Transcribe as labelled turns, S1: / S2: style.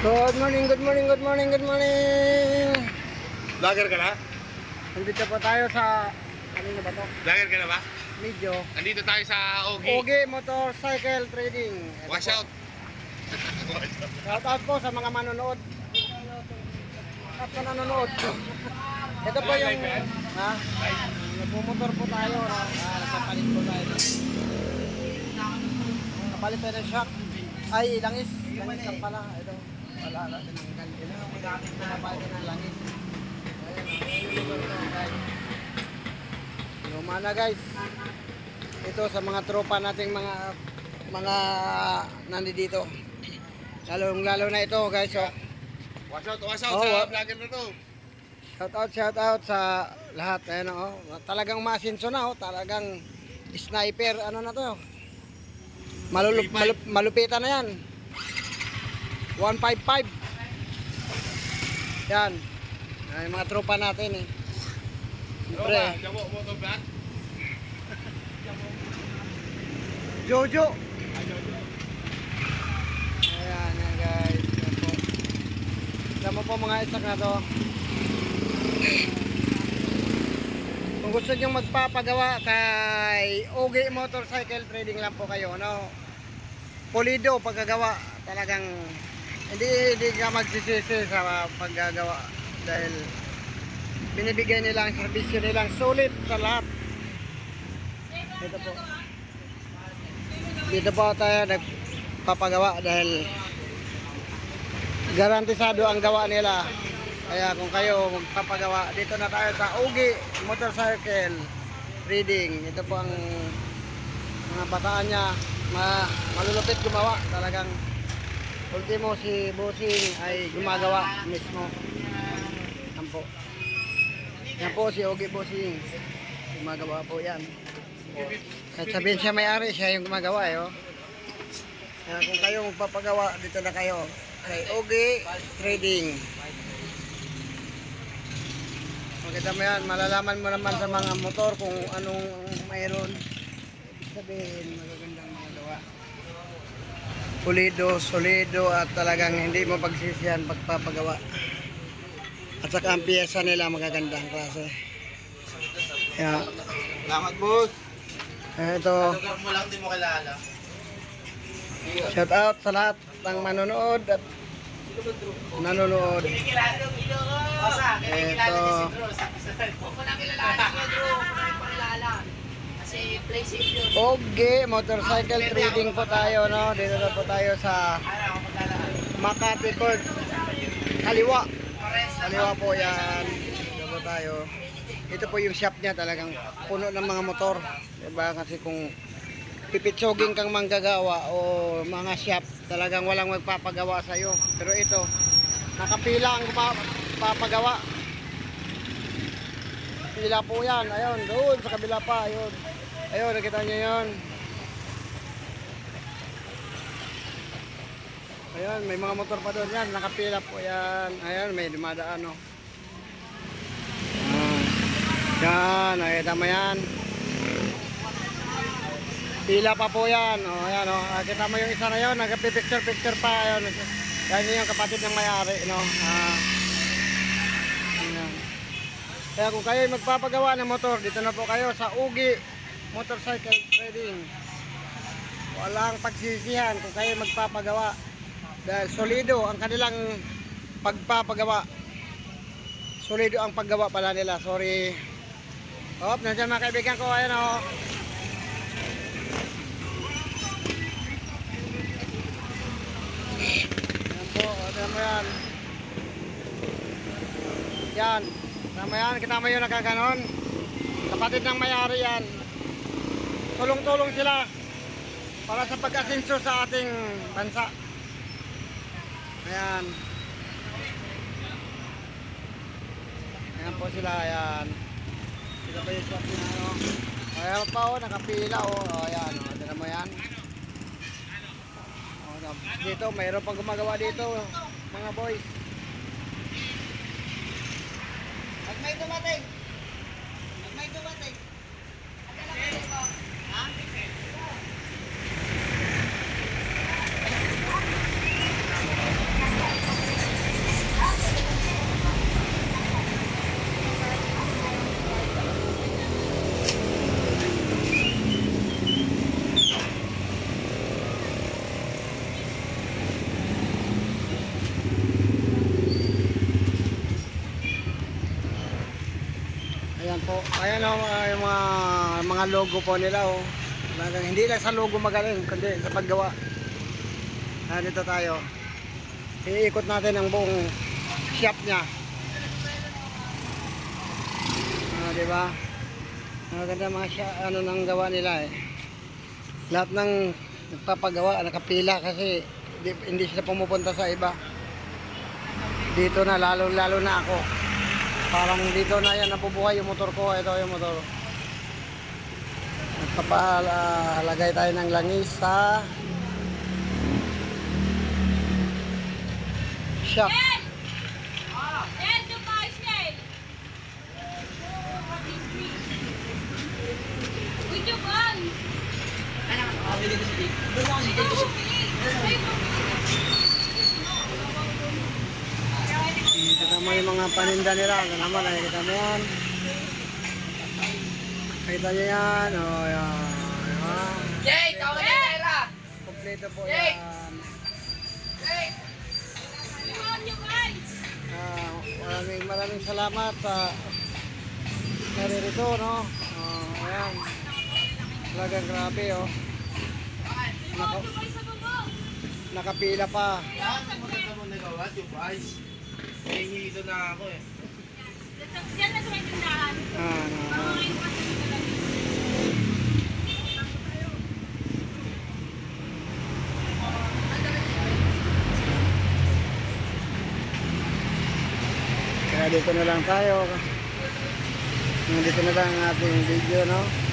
S1: Good morning, good morning, good morning, good morning.
S2: Vlogger ka na?
S1: Nandito po tayo sa, ano na ba to?
S2: Vlogger ka na ba?
S1: Medyo.
S2: Andito tayo sa Ogi.
S1: Ogi Motorcycle Trading. Ito po.
S2: out.
S1: Shout out po sa mga manonood. At sa nanonood. Ito po yung, ha? Nagmumotor po tayo. Ah, nagpapalit po tayo. Kapalit tayo ng shock. Ay, langis. Langis lang pala. Ito. Wala na. Tinanggal. Ito. Kapalit ng langis. Ayan. Luma na guys. Ito sa mga tropa nating mga mga nandito. Lalo lalo na ito guys. Oh.
S2: Wash out, wash out
S1: Oh,
S2: sa vlogger na to.
S1: Shout out, shout out sa lahat. Ayan oh. Talagang masinso na oh. Talagang sniper. Ano na to? Malulup, malup, malupitan na yan. 155. Yan. Ay, mga tropa natin eh. Pre.
S2: ba? Jabo motor vlog?
S1: Jojo. Ayan, yan guys. Yan po. Tama po mga isak na to. Kung gusto nyo magpapagawa kay Ogi Motorcycle Trading lang po kayo, no? Pulido pagkagawa. Talagang hindi, hindi ka magsisisi sa paggagawa dahil binibigay nila ang serbisyo nilang sulit sa lahat. Ito po. Dito po tayo nagpapagawa dahil garantisado ang gawa nila. Kaya kung kayo magpapagawa, dito na tayo sa Ugi Motorcycle Reading. Ito po ang mga bataan niya. Ma malulupit gumawa. Talagang ultimo si Bossing ay gumagawa mismo. Yan po. Yan po si Ugi Bossing. Gumagawa po yan. Kahit sabihin siya may-ari, siya yung gumagawa eh. Oh. Kaya kung kayo magpapagawa, dito na kayo. Kay Ogi Trading. Makita mo yan, malalaman mo naman sa mga motor kung anong mayroon. Sabihin, magagandang mga gawa. Pulido, solido at talagang hindi mo pagsisihan pagpapagawa. At saka ang piyesa nila magagandang klase. Kaya,
S2: Salamat boss.
S1: ito.
S2: Lugar mo lang, di mo kilala.
S1: Shout out sa lahat ng manonood at nanonood. Ito.
S3: Huwag mo na kilala niyo, Drew. Huwag mo na pakilala.
S1: Oge Motorcycle Trading po tayo, no? Dito na po tayo sa Makati Court. Kaliwa. Kaliwa po yan. Dito po tayo. Ito po yung shop niya talagang puno ng mga motor. Diba? Kasi kung pipitsoging kang manggagawa o mga shop, talagang walang magpapagawa sa iyo. Pero ito, nakapila ang papagawa. Pila po yan. Ayun, doon sa kabila pa. Ayun. Ayun, nakita niyo yun. Ayun, may mga motor pa doon yan. Nakapila po yan. Ayun, may dumadaan, no. Yan, nakita mo yan. Pila pa po yan. O, ayan, o. Nakita mo yung isa na yun. Nagpipicture-picture pa. Ayun. Yan yun yung kapatid ng may-ari, no. Ah. Ayan. Kaya kung kayo ay magpapagawa ng motor, dito na po kayo sa Ugi Motorcycle Trading. Walang pagsisihan kung kayo ay magpapagawa. Dahil solido ang kanilang pagpapagawa. Solido ang paggawa pala nila. Sorry. Hop, nandiyan mga kaibigan ko. Ayan o. Ayan po. Ayan mo yan. Yan. Tama yan. Kita mo yun nakaganon. Kapatid ng mayari yan. Tulong-tulong sila para sa pag-asenso sa ating bansa. Ayan. Ayan po sila. Ayan. Sila pa yung shop niya. Ano. Ayan pa o. Nakapila o. O ayan. O. Tignan mo yan. O, tapos dito. Mayroon pang gumagawa dito. Mga boys. Pag may dumating. Po. Ayan o, yung mga, mga logo po nila o. Talagang Hindi lang sa logo magaling, kundi sa paggawa. Ah, dito tayo. Iikot natin ang buong shop niya. Ah, di ba? Maganda mga siya, ano nang gawa nila eh. Lahat ng nagpapagawa, nakapila kasi di, hindi sila pumupunta sa iba. Dito na, lalo lalo na ako. Parang dito na yan, nabubuhay yung motor ko. Ito yung motor. Nagpapalagay tayo ng langis sa shop.
S4: Yes, you guys say. With your gun.
S1: Kita mo yung mga paninda nila. Ano naman, nakikita mo yan. Kita nyo yan. O, oh, yan.
S3: Jay, tawag na Tera!
S1: Kompleto po
S3: Yay!
S1: yan.
S3: Jay!
S4: Come on, you guys.
S1: Ah, maraming maraming salamat sa naririto, no? Oh, ayan. Talagang grabe, oh. Naka, nakapila pa.
S2: Maganda mo nagawa, yung guys. Ito na ako eh.
S4: Yan na sa may tindahan.
S1: Ah, no. Kaya dito na lang tayo. Dito na lang ang ating video, no?